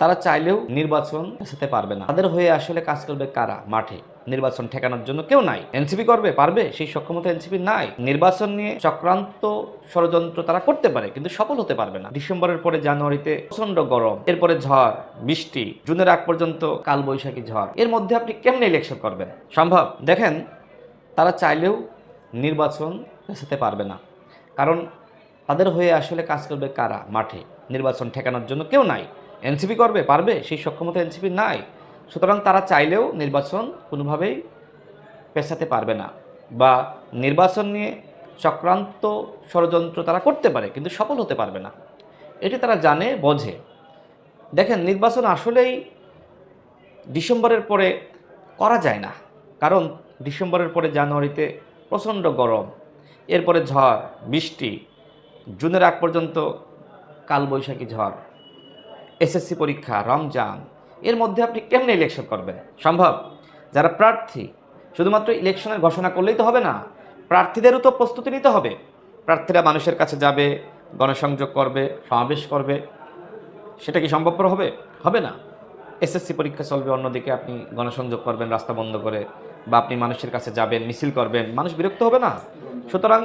তারা চাইলেও নির্বাচন পেছাতে পারবে না। তাদের হয়ে আসলে কাজ করবে কারা? মাঠে। নির্বাচন ঠেকানোর জন্য কেউ নাই। এনসিপি করবে? পারবে? সেই সক্ষমতা এনসিপি নাই। নির্বাচন নিয়ে চক্রান্ত ষড়যন্ত্র তারা করতে পারে, কিন্তু সফল হতে পারবে না। ডিসেম্বরের পরে জানুয়ারিতে প্রচণ্ড গরম, এরপরে ঝড়, বৃষ্টি, জুনের আগ পর্যন্ত কালবৈশাখী ঝড়। এর মধ্যে আপনি কেমনে ইলেকশন করবেন? সম্ভব? দেখেন, তারা চাইলেও নির্বাচন পেছাতে পারবে না। কারণ তাদের হয়ে আসলে কাজ করবে কারা? মাঠে। নির্বাচন ঠেকানোর জন্য কেউ নাই। এনসিপি করবে, পারবে? সেই সক্ষমতা এনসিপি নাই। সুতরাং তারা চাইলেও নির্বাচন কোনোভাবেই পেছাতে পারবে না বা নির্বাচন নিয়ে চক্রান্ত ষড়যন্ত্র তারা করতে পারে, কিন্তু সফল হতে পারবে না। এটি তারা জানে, বোঝে। দেখেন, নির্বাচন আসলেই ডিসেম্বরের পরে করা যায় না। কারণ ডিসেম্বরের পরে জানুয়ারিতে প্রচণ্ড গরম, এরপরে ঝড়, বৃষ্টি, জুনের আগ পর্যন্ত কালবৈশাখী ঝড়। এসএসসি পরীক্ষা, রমজান, এর মধ্যে আপনি কেমনে ইলেকশন করবেন? সম্ভব? যারা প্রার্থী, শুধুমাত্র ইলেকশনের ঘোষণা করলেই তো হবে না, প্রার্থীদেরও তো প্রস্তুতি নিতে হবে। প্রার্থীরা মানুষের কাছে যাবে, গণসংযোগ করবে, সমাবেশ করবে। সেটা কি সম্ভবপর হবে? হবে না। এসএসসি পরীক্ষা চলবে, অন্যদিকে আপনি গণসংযোগ করবেন, রাস্তা বন্ধ করে, বা আপনি মানুষের কাছে যাবেন, মিছিল করবেন, মানুষ বিরক্ত হবে না। সুতরাং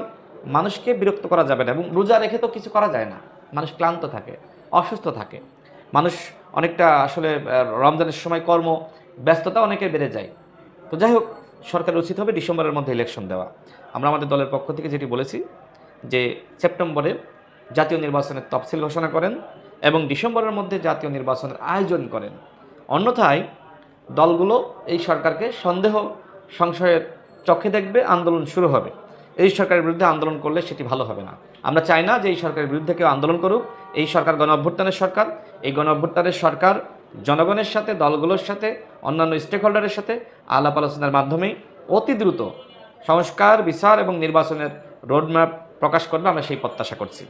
মানুষকে বিরক্ত করা যাবে না, এবং রোজা রেখে তো কিছু করা যায় না। মানুষ ক্লান্ত থাকে, অসুস্থ থাকে। মানুষ অনেকটা আসলে রমজানের সময় কর্ম ব্যস্ততা অনেকের বেড়ে যায়। তো যাই হোক, সরকারের উচিত হবে ডিসেম্বরের মধ্যে ইলেকশন দেওয়া। আমরা আমাদের দলের পক্ষ থেকে যেটি বলেছি যে, সেপ্টেম্বরে জাতীয় নির্বাচনের তফসিল ঘোষণা করেন এবং ডিসেম্বরের মধ্যে জাতীয় নির্বাচনের আয়োজন করেন। অন্যথায় দলগুলো এই সরকারকে সন্দেহ, সংশয়ের চোখে দেখবে, আন্দোলন শুরু হবে। এই সরকারের বিরুদ্ধে আন্দোলন করলে সেটি ভালো হবে না। আমরা চাই না যে এই সরকারের বিরুদ্ধে কেউ আন্দোলন করুক। এই সরকার গণ অভ্যুত্থানের সরকার। এই গণ অভ্যুত্থানের সরকার জনগণের সাথে, দলগুলোর সাথে, অন্যান্য স্টেক হোল্ডারের সাথে আলাপ আলোচনার মাধ্যমেই অতি দ্রুত সংস্কার, বিচার এবং নির্বাচনের রোডম্যাপ প্রকাশ করবে, আমরা সেই প্রত্যাশা করছি।